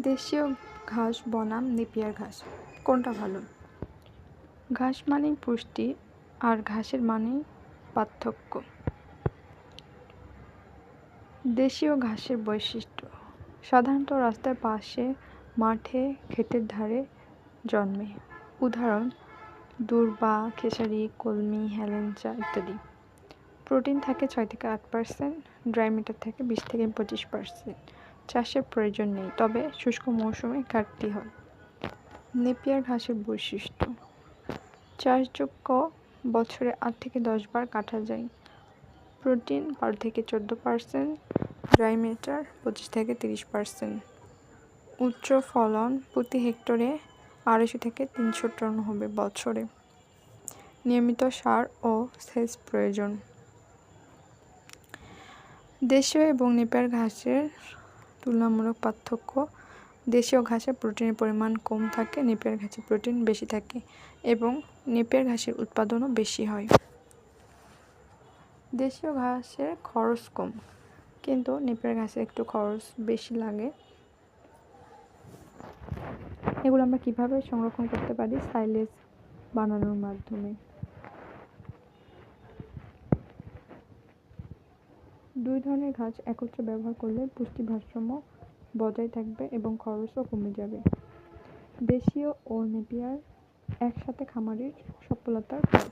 দেশীয় ঘাস বনাম নেপিয়ার ঘাস। কোনটা ভালো? ঘাস মানেই পুষ্টি, আর ঘাসের মানেই পার্থক্য। দেশীয় ঘাসের বৈশিষ্ট্য। সাধারণত রাস্তার পাশে, মাঠে, ক্ষেতের ধারে জন্মে। উদাহরণ, দূর্বা, খেসারি, কলমি, হেলেঞ্চা ইত্যাদি। প্রোটিন থাকে ছয় থেকে আট পার্সেন্ট, ড্রাই মিটার থাকে বিশ থেকে পঁচিশ পার্সেন্ট। চাষের প্রয়োজন নেই, তবে শুষ্ক মৌসুমে ঘাটতি হয়। নেপিয়ার ঘাসের বৈশিষ্ট্য। চাষযোগ্য বছরে আট থেকে দশ বার কাটা যায়। প্রোটিন বারো থেকে চোদ্দ পার্সেন্ট, ড্রাই ম্যাটার পঁচিশ থেকে তিরিশ পার্সেন্ট। উচ্চ ফলন প্রতি হেক্টরে আড়াইশো থেকে তিনশো টন হবে বছরে। নিয়মিত সার ও সেচ প্রয়োজন। দেশীয় এবং নেপার ঘাসের তুলনামূলক পার্থক্য। দেশীয় ঘাসে প্রোটিনের পরিমাণ কম থাকে, নেপিয়ার ঘাসে প্রোটিন বেশি থাকে এবং নেপিয়ার ঘাসের উৎপাদনও বেশি হয়। দেশীয় ঘাসের খরচ কম, কিন্তু নেপিয়ার ঘাসে একটু খরচ বেশি লাগে। এগুলো আমরা কীভাবে সংরক্ষণ করতে পারি? সাইলেজ বানানোর মাধ্যমে। দুই ধরনের ঘাস একত্রে ব্যবহার করলে পুষ্টি ভারসাম্য বজায় থাকবে এবং খরচও কমে যাবে। দেশীয় ও নেপিয়ার একসাথে খামারের সফলতার পথ